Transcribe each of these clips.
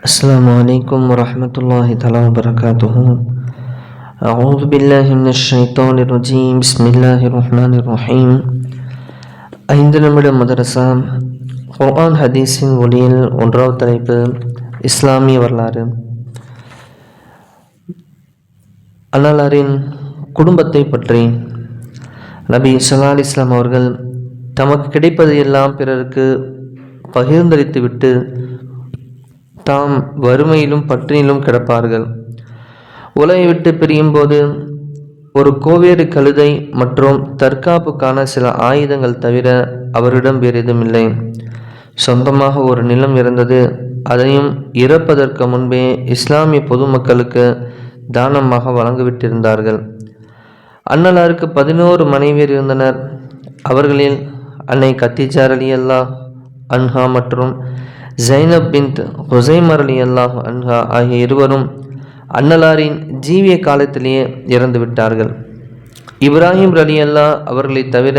السلام عليكم ورحمة الله تعالى وبركاته أعوذ بالله من الشيطان الرجيم بسم الله الرحمن الرحيم ஐந்து நிமிட மதரசா குர்ஆன் ஹதீஸின் ஒளியில் ஒன்றாவது தலைப்பு இஸ்லாமிய வரலாறு அல்லாரின் குடும்பத்தை பற்றி நபி ஸல்லல்லாஹு அலைஹி இஸ்லாம் அவர்கள் தமக்கு கிடைப்பது எல்லாம் பிறருக்கு பகிர்ந்தளித்துவிட்டு தாம் வறுமையிலும் பட்டினியிலும் கிடப்பார்கள். உலகை விட்டு பிரியும் போது ஒரு கோவேறு கழுதை மற்றும் தற்காப்புக்கான சில ஆயுதங்கள் தவிர அவரிடம் வேறு எதுவுமில்லை. சொந்தமாக ஒரு நிலம் இருந்தது. அதையும் இறப்பதற்கு முன்பே இஸ்லாமிய பொதுமக்களுக்கு தானமாக வழங்கிவிட்டிருந்தார்கள். அன்னலாருக்கு பதினோரு மனைவியர் இருந்தனர். அவர்களில் அன்னை கத்திஜார் அல்லா அன்ஹா மற்றும் ஜைனப் பின்த் ஹுசைமர் அலி அல்லாஹ் அன்ஹா ஆகிய இருவரும் அன்னலாரின் ஜீவிய காலத்திலேயே இறந்து விட்டார்கள். இப்ராஹிம் அலி அல்லா அவர்களை தவிர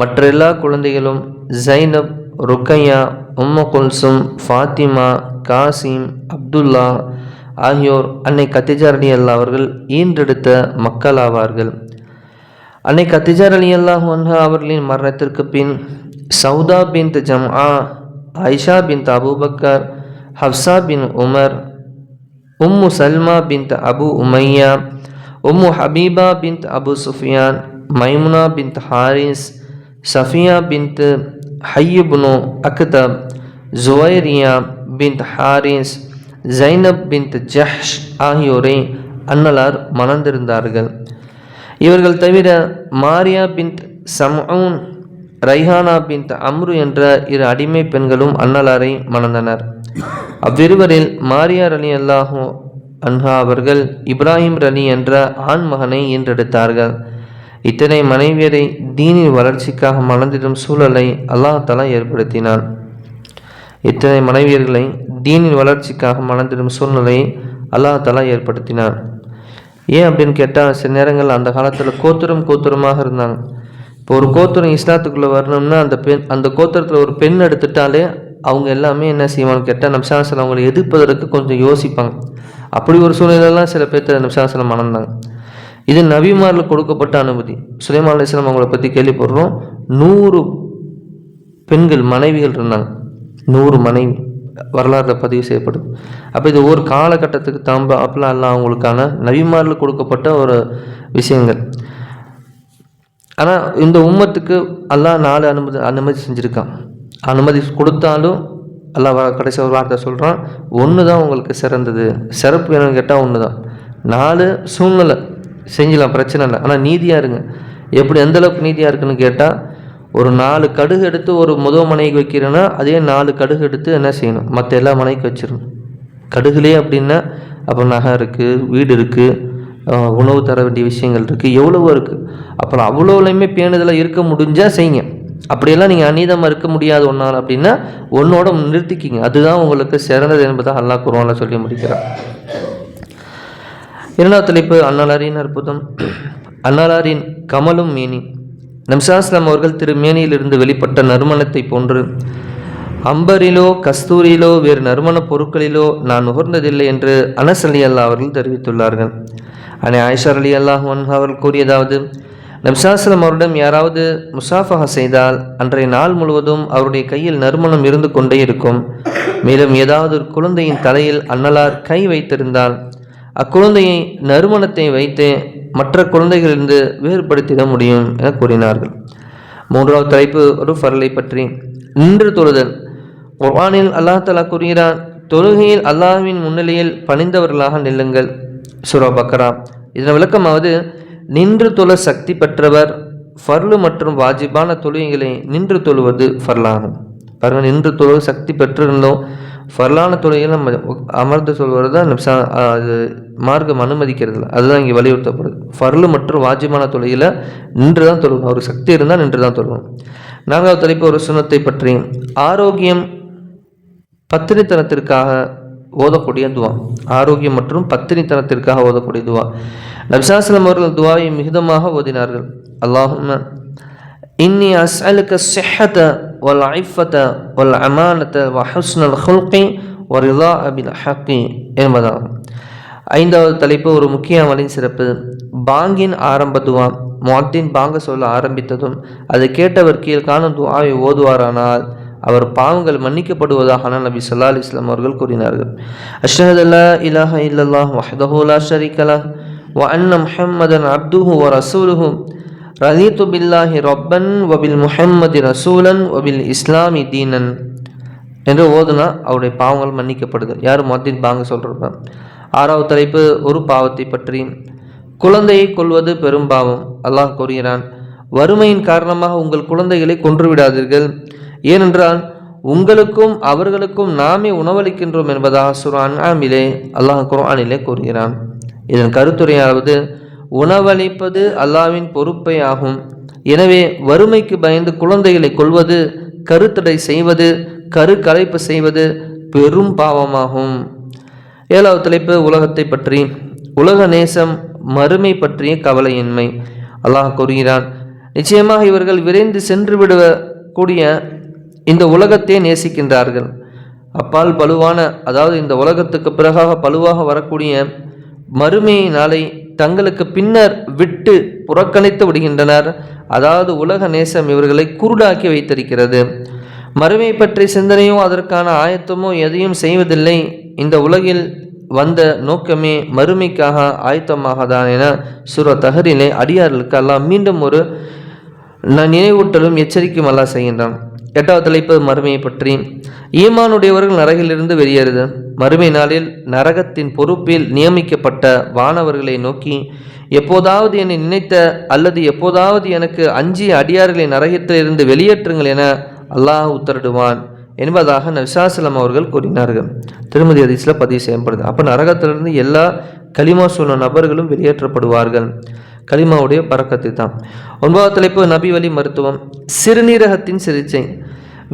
மற்ற எல்லா குழந்தைகளும் ஜைனப் ருக்கையா உம்ம குல்சும் ஃபாத்திமா காசிம் அப்துல்லா ஆகியோர் அன்னை கத்திஜார் அலி அல்லா அவர்கள் ஈன்றெடுத்த மக்களாவார்கள். அன்னை கத்திஜார் அலி அல்லாஹ் அன்ஹா அவர்களின் மரணத்திற்கு பின் சவுதா பின் ஜம்ஆ ஆயிஷா பின் அபூபக்கர் ஹப்சா பின் உமர் உம்மு சல்மா பின் அபு உமையா உம்மு ஹபீபா பின் அபு சுஃபியான் மைமுனா பின் ஹாரிஸ் சஃபியா பின் ஹையுப்னு அக்தப் ஜுவைரியா பின் ஹாரிஸ் ஜைனப் பின் ஜஹ்ஷ் ஆகியோரை அன்னலார் மணந்திருந்தார்கள். இவர்கள் தவிர மாரியா பின் சம்ஊன் ரைஹானா பின் அம்ரு என்ற இரு அடிமை பெண்களும் அன்னலாரை மணந்தனர். அவ்விருவரில் மாரியார் அலி அல்லாஹோ அன்ஹா அவர்கள் இப்ராஹிம் ரலி என்ற ஆண் மகனை ஈன்றெடுத்தார்கள். இத்தனை மனைவியரை தீனின் வளர்ச்சிக்காக மணந்திடும் சூழலை அல்லாஹ் தலா ஏற்படுத்தினான். இத்தனை மனைவியர்களை தீனின் வளர்ச்சிக்காக மணந்திடும் சூழ்நிலையை அல்லாஹ் தலா ஏற்படுத்தினான். ஏன் அப்படின்னு கேட்டால் சில நேரங்கள் அந்த காலத்தில் கோத்துரம் கோத்துரமாக இருந்தாங்க. இப்போ ஒரு கோத்திரம் இஸ்லாத்துக்குள்ளே வரணும்னா அந்த பெண் அந்த கோத்திரத்தில் ஒரு பெண் எடுத்துட்டாலே அவங்க எல்லாமே என்ன செய்வாங்க கேட்டால் நம்சாசலம் அவங்களை எதிர்ப்பதற்கு கொஞ்சம் யோசிப்பாங்க. அப்படி ஒரு சூழ்நிலையெல்லாம் சில பேர்த்த நம்சாசலம் மணந்தாங்க. இது நபிமாரில் கொடுக்கப்பட்ட அனுமதி. சுலைமான் அலிஸ்லாம் அவங்கள பற்றி கேள்விப்படுறோம். நூறு பெண்கள் மனைவிகள் இருந்தாங்க. நூறு மனைவி. வரலாறுல பதிவு செய்யப்படும் அப்போ இது ஒரு காலகட்டத்துக்கு தாம்ப அப்பெல்லாம் எல்லாம் அவங்களுக்கான நபிமாரில் கொடுக்கப்பட்ட ஒரு விஷயங்கள். ஆனால் இந்த உம்மத்துக்கு எல்லாம் நாலு அனுமதி அனுமதி செஞ்சுருக்கான். அனுமதி கொடுத்தாலும் அல்லாஹ் கடைசி ஒரு வார்த்தை சொல்கிறான் ஒன்று தான் உங்களுக்கு சிறந்தது. சிறப்பு வேணும்னு கேட்டால் ஒன்று தான் நாலு சூழ்நிலை. செஞ்சலாம் பிரச்சனை இல்லை. ஆனால் நீதியாக இருங்க. எப்படி எந்தளவுக்கு நீதியாக இருக்குன்னு கேட்டால் ஒரு நாலு கடுகு எடுத்து ஒரு முதல் மனைக்கு வைக்கிறேன்னா அதே நாலு கடுகு எடுத்து என்ன செய்யணும்? மற்ற எல்லா மனைக்கு வச்சிடணும். கடுகுலே அப்படின்னா அப்போ நகை இருக்குது வீடு இருக்குது உணவு தர வேண்டிய விஷயங்கள் இருக்குது எவ்வளவோ இருக்குது அப்புறம் அவ்வளோலையுமே பேணுதலாக இருக்க முடிஞ்சால் செய்யுங்க. அப்படியெல்லாம் நீங்கள் அநீதமாக இருக்க முடியாது ஒன்றால் அப்படின்னா ஒன்னோட நிறுத்திக்கிங்க. அதுதான் உங்களுக்கு சிறந்தது என்பதாக அல்லா குருவான சொல்லி முடிக்கிறார் இரண்டாவது தலைப்பு அன்னலாரின் அற்புதம். அன்னலாரின் கமலும் மேனி. நம்சாஸ்லாம் அவர்கள் திரு மேனியிலிருந்து வெளிப்பட்ட நறுமணத்தை போன்று அம்பரிலோ கஸ்தூரியிலோ வேறு நறுமண பொருட்களிலோ நான் நுகர்ந்ததில்லை என்று அனசலி அல்லா அவர்கள் தெரிவித்துள்ளார்கள். அனை ஆயிஷா அலி அல்லாஹ் அவர்கள் கூறியதாவது நப்சாஸ்லம் அவரிடம் யாராவது முசாஃபகா செய்தால் அன்றைய நாள் முழுவதும் அவருடைய கையில் நறுமணம் இருந்து கொண்டே இருக்கும். மேலும் ஏதாவது ஒரு குழந்தையின் தலையில் அன்னலார் கை வைத்திருந்தால் அக்குழந்தையை நறுமணத்தை வைத்து மற்ற குழந்தைகளிலிருந்து வேறுபடுத்திட முடியும் என கூறினார்கள். மூன்றாவது தலைப்பு ஒரு ஃபரலை பற்றி. நின்று தொழுதல். குர்ஆனில் அல்லாஹ் தலா கூறுகிறான் தொழுகையில் அல்லாஹ்வின் முன்னிலையில் பணிந்தவர்களாக நில்லுங்கள். சுரா பக்ரா. இதன் விளக்கமாவது நின்று தொழ சக்தி பெற்றவர் ஃபர்லு மற்றும் வாஜிபான தொழுகைகளை நின்று தொழுவது ஃபர்லாகும். பாருங்கள் நின்று தொழு சக்தி பெற்றிருந்தோம். ஃபர்லான தொழுகையில் நம்ம அமர்ந்து சொல்வது தான் அது மார்க்கம் அனுமதிக்கிறது அதுதான் இங்கே வலியுறுத்தப்படுது. ஃபர்லு மற்றும் வாஜிபான தொழுகையில் நின்று தான் தொழுகணும். ஒரு சக்தி இருந்தால் நின்று தான் தொழுகணும். நான்காவது தலைப்பு ஒரு சுனத்தை பற்றி. ஆரோக்கியம் பத்திரித்தனத்திற்காக ஓதக்கூடிய துவா. ஆரோக்கியம் மற்றும் பத்தினித்தனத்திற்காக ஓதக்கூடிய துவா. நபிசாஸ்லம் அவர்கள் துவாவை மிகுதமாக ஓதினார்கள். அல்லாஹும் இன்னி அஸ்அலுக்க செஹத ஒல் ஐஃபத ஒல் அமானத வஹஸ்னல் ஹுஸ்னல் ஹுல்கி ஒரிலா அபில் ஹக்கி என்பதாகும். ஐந்தாவது தலைப்பு ஒரு முக்கிய அமலின் சிறப்பு. பாங்கின் ஆரம்ப துவா. முஅத்தின் பாங்க சொல்ல ஆரம்பித்ததும் அதை கேட்டவர் கீழ்காணும் துவாவை ஓதுவாரானால் அவர் பாவங்கள் மன்னிக்கப்படுவதாக நபி சொல்லா அலி இஸ்லாம் அவர்கள் கூறினார்கள். அஷ்ஹது அல்லா இலாஹ இல்லல்லாஹ் வஹதஹுலா லா வ அன்ன முஹம்மதன் அப்துஹு வ ரசூலுஹு. ரலீத்து பில்லாஹி ரப்பன் வபில் முஹம்மதி ரசூலன் வபில் இஸ்லாமி தீனன். என்று ஓதுனா அவருடைய பாவங்கள் மன்னிக்கப்படுது யார் மத்தின் பாங்க சொல்கிறப்ப ஆறாவது தலைப்பு ஒரு பாவத்தை பற்றி. குழந்தையை கொல்வது பெரும் பாவம். அல்லாஹ் கூறுகிறான் வறுமையின் காரணமாக உங்கள் குழந்தைகளை கொன்று விடாதீர்கள். ஏனென்றால் உங்களுக்கும் அவர்களுக்கும் நாமே உணவளிக்கின்றோம் என்பதாக சுரான் ஆமிலே அல்லாஹ் குரானிலே கூறுகிறான். இதன் கருத்துரையாவது உணவளிப்பது அல்லாவின் பொறுப்பே ஆகும். எனவே வறுமைக்கு பயந்து குழந்தைகளை கொல்வது கருத்தடை செய்வது கரு கலைப்பு செய்வது பெரும் பாவமாகும். ஏழாவது தலைப்பு உலகத்தை பற்றி. உலக நேசம் மறுமை பற்றிய கவலையின்மை. அல்லாஹ் கூறுகிறான் நிச்சயமாக இவர்கள் விரைந்து சென்று விடுவ கூடிய இந்த உலகத்தை நேசிக்கின்றார்கள். அப்பால் பழுவான அதாவது இந்த உலகத்துக்கு பிறகாக பழுவாக வரக்கூடிய மறுமையை நாளை தங்களுக்கு பின்னர் விட்டு புறக்கணித்து விடுகின்றனர். அதாவது உலக நேசம் இவர்களை குருடாக்கி வைத்திருக்கிறது. மறுமை பற்றி சிந்தனையோ அதற்கான ஆயத்தமோ எதையும் செய்வதில்லை. இந்த உலகில் வந்த நோக்கமே மறுமைக்காக ஆயத்தமாக தான் என சுர தகரிலே அடியார்களுக்கு அல்லாஹ் மீண்டும் ஒரு நினைவூட்டலும் எச்சரிக்கையும் அல்லாஹ் செய்கின்றான். எட்டாவது தலைப்பு மறுமையை பற்றி. ஈமானுடையவர்கள் நரகிலிருந்து வெளியேறுது மறுமை நாளில் நரகத்தின் பொறுப்பில் நியமிக்கப்பட்ட வானவர்களை நோக்கி எப்போதாவது என்னை நினைத்த அல்லது எப்போதாவது எனக்கு அஞ்சிய அடியார்களை நரகத்திலிருந்து வெளியேற்றுங்கள் என அல்லாஹ் உத்தரடுவான் என்பதாக நவிசாசலம் அவர்கள் கூறினார்கள். திருமதி ஹதீஸில் பதிவு செய்யப்படுது. அப்போ நரகத்திலிருந்து எல்லா களிமா சொன்ன நபர்களும் வெளியேற்றப்படுவார்கள். களிமாவுடைய பறக்கத்தை தான். ஒன்பதாவது தலைப்பு நபி வலி மருத்துவம். சிறுநீரகத்தின் சிகிச்சை.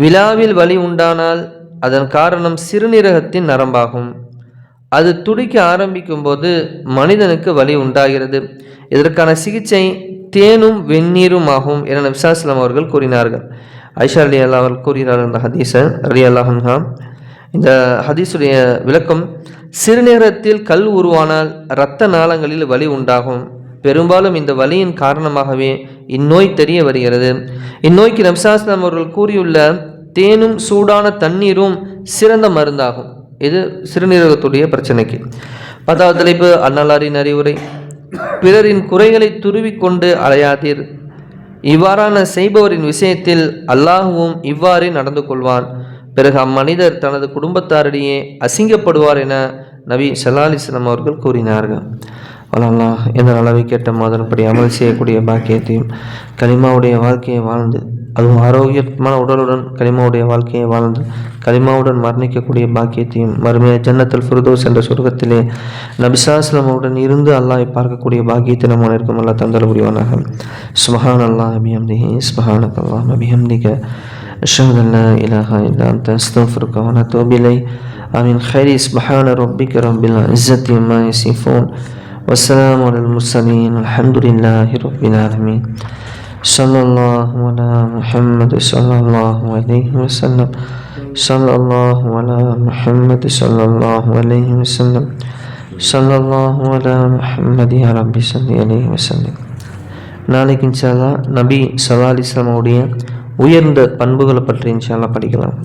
விழாவில் வலி உண்டானால் அதன் காரணம் சிறுநீரகத்தின் நரம்பாகும். அது துடிக்க ஆரம்பிக்கும் போது மனிதனுக்கு வலி உண்டாகிறது. இதற்கான சிகிச்சை தேனும் வெந்நீரும் ஆகும் என நபிசாஸ்லாம் அவர்கள் கூறினார்கள். ஐஷா அலி அல்லா அவர்கள் கூறுகிறார்கள் இந்த ஹதீஸை. அலி அல்லாஹன்ஹா இந்த ஹதீஸுடைய விளக்கம் சிறுநேரத்தில் கல் உருவானால் இரத்த நாளங்களில் வலி உண்டாகும். பெரும்பாலும் இந்த வலியின் காரணமாகவே இந்நோய் தெரிய வருகிறது. இந்நோய்க்கு நம்சாஸ்லாம் அவர்கள் கூறியுள்ள தேனும் சூடான தண்ணீரும் சிறந்த மருந்தாகும். இது சிறுநீரகத்துடைய பிரச்சனைக்கு. பத்தாவது தலைப்பு அன்னலாரின் அறிவுரை. பிறரின் குறைகளை துருவிக்கொண்டு அலையாதீர். இவ்வாறான செய்பவரின் விஷயத்தில் அல்லாஹுவும் இவ்வாறே நடந்து கொள்வான். பிறகு அம்மனிதர் தனது குடும்பத்தாரிடையே அசிங்கப்படுவார் என நபி சல்லாலிஸ்லாம் அவர்கள் கூறினார்கள். அல்லாஹ் எந்த அளவை கேட்ட மாதிரிப்படி அமல் செய்யக்கூடிய பாக்கியத்தையும் கலிமாவுடைய வாழ்க்கையை வாழ்ந்து அதுவும் ஆரோக்கியமான உடலுடன் கலிமாவுடைய வாழ்க்கையை வாழ்ந்து கலிமாவுடன் மரணிக்கக்கூடிய பாக்கியத்தையும் மறுமைய ஜன்னத்தில் ஃபிர்தோஸ் என்ற சொர்க்கத்திலே நபிசாஸ்லமுடன் இருந்து அல்லாஹ் பார்க்கக்கூடிய பாக்கியத்தை நம்ம இருக்கும் அல்லா தந்தல் புரிவானாக சுபஹான் அல்லாஹ் அபிஹம்திஹி சுபஹானக் அல்லாஹ் அபிஹம்திக أشهد أن لا إله إلا أنت أستغفرك ونتوب إليك آمين خير سبحان ربك رب العزة ما يصفون والسلام على المرسلين الحمد لله رب العالمين صلى الله على محمد صلى الله عليه وسلم صلى الله على محمد صلى الله عليه وسلم صلى الله على محمد يا ربي صل عليه وسلم நாளைக்கு இன்ஷால்லா நபி சல்லா அலிஸ்லாமுடைய உயர்ந்த பண்புகளை பற்றி இன்ஷால்லா படிக்கலாம்